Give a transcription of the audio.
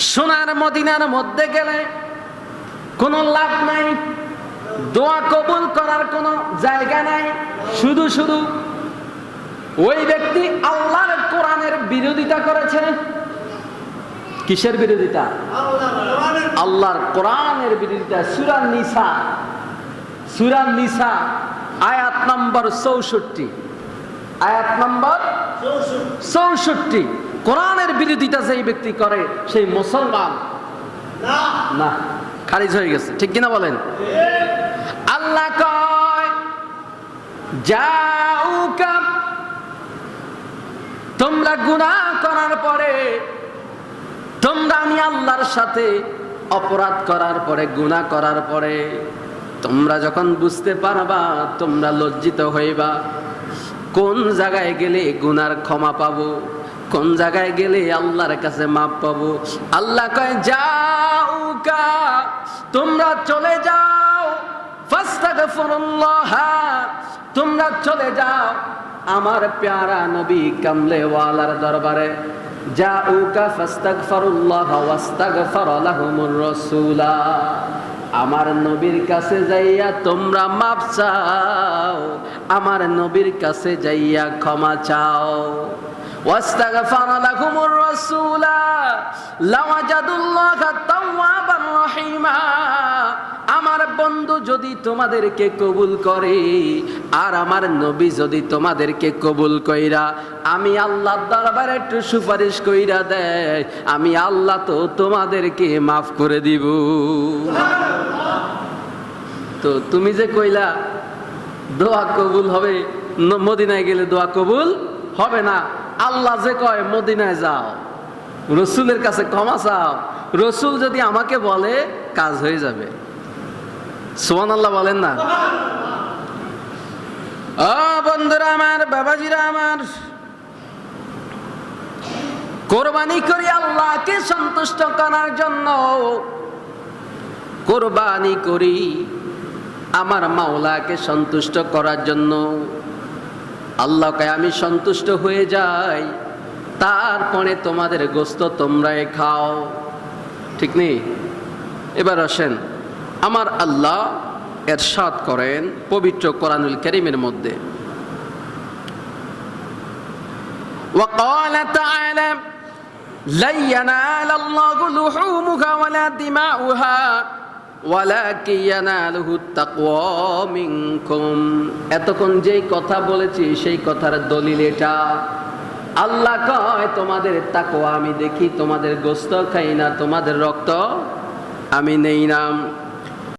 সোনার মদিনার মধ্যে গেলে কোনো লাভ নাই, দোয়া কবুল করার কোনো জায়গা নাই। শুধু শুধু ওই ব্যক্তি আল্লাহর কোরআনের বিরোধিতা করেছে। কিসের বিরোধিতা? আল্লাহর কোরআনের বিরোধিতা। সুরান নিসা সুরান নিসা, আয়াত নম্বর চৌষট্টি। আয়াত নম্বর চৌষট্টি। কোরআনের বিরোধিতা যেই ব্যক্তি করে সেই মুসলমান। না। খারিজ হয়ে গেছে। ঠিক কিনা বলেন? আল্লাহ কয় যাউকা তোমরা গুনাহ করার পরে তোমরা আমি আল্লাহর সাথে অপরাধ করার পরে গুনাহ করার পরে তোমরা যখন বুঝতে পারবা তোমরা লজ্জিত হইবা কোন জায়গায় গেলে গুনার ক্ষমা পাবো? কোন জায়গায় গেলে আল্লাহর কাছে মাপ পাবো? আল্লাহ কয় যাউকা তোমরা চলে যাও। ফাস্তাগফিরুল্লাহ, তোমরা চলে যাও। আমার প্যারা নবী কামলেওয়ালার দরবারে যাউকা ফাস্তাগফিরুল্লাহ ওয়াস্তাগফার লাহুমুর রাসূলা। আমার নবীর কাছে যাইয়া তোমরা মাপ চাও, আমার নবীর কাছে যাইয়া ক্ষমা চাও। واستغفر لهم الرسول لوجدوا الله توابا رحيما আমার বন্ধু যদি তোমাদেরকে কবুল করে আর আমার নবী যদি তোমাদেরকে কবুল কইরা আমি আল্লাহ দরবারে একটু সুপারিশ কইরা দেয় আমি আল্লাহ তো তোমাদেরকে মাফ করে দিব তো তুমি যে কইলা দোয়া কবুল হবে ন- মদিনায় গেলে দোয়া কবুল হবে না আল্লাহ যে কয়, মদিনায় যাও। রসুলের কাছে ক্ষমা চাও। রসুল যদি আমাকে বলে, কাজ হয়ে যাবে। সোহান আল্লাহ বলেন না। বন্ধুরা আমার, বাবাজিরা আমার, কোরবানি করি আল্লাহকে সন্তুষ্ট করার জন্য। কোরবানি করি আমার মাওলাকে সন্তুষ্ট করার জন্য। আল্লাহকে আমি সন্তুষ্ট হয়ে যাই তারপরে তোমাদের গোস্ত তোমরাই খাও ঠিক নেই এবার আসেন আমার আল্লাহ এরশাদ করেন পবিত্র কোরআনুল করিমের মধ্যে وقال تعالى لن ينال الله لحومها ولا دماؤها এতক্ষণ যেই কথা বলেছি, সেই কথার দলিল এটা। আল্লাহ কয়, তোমাদের তাকোয়া আমি দেখি, তোমাদের গোস্ত খাই না, তোমাদের রক্ত আমি নেই নাম।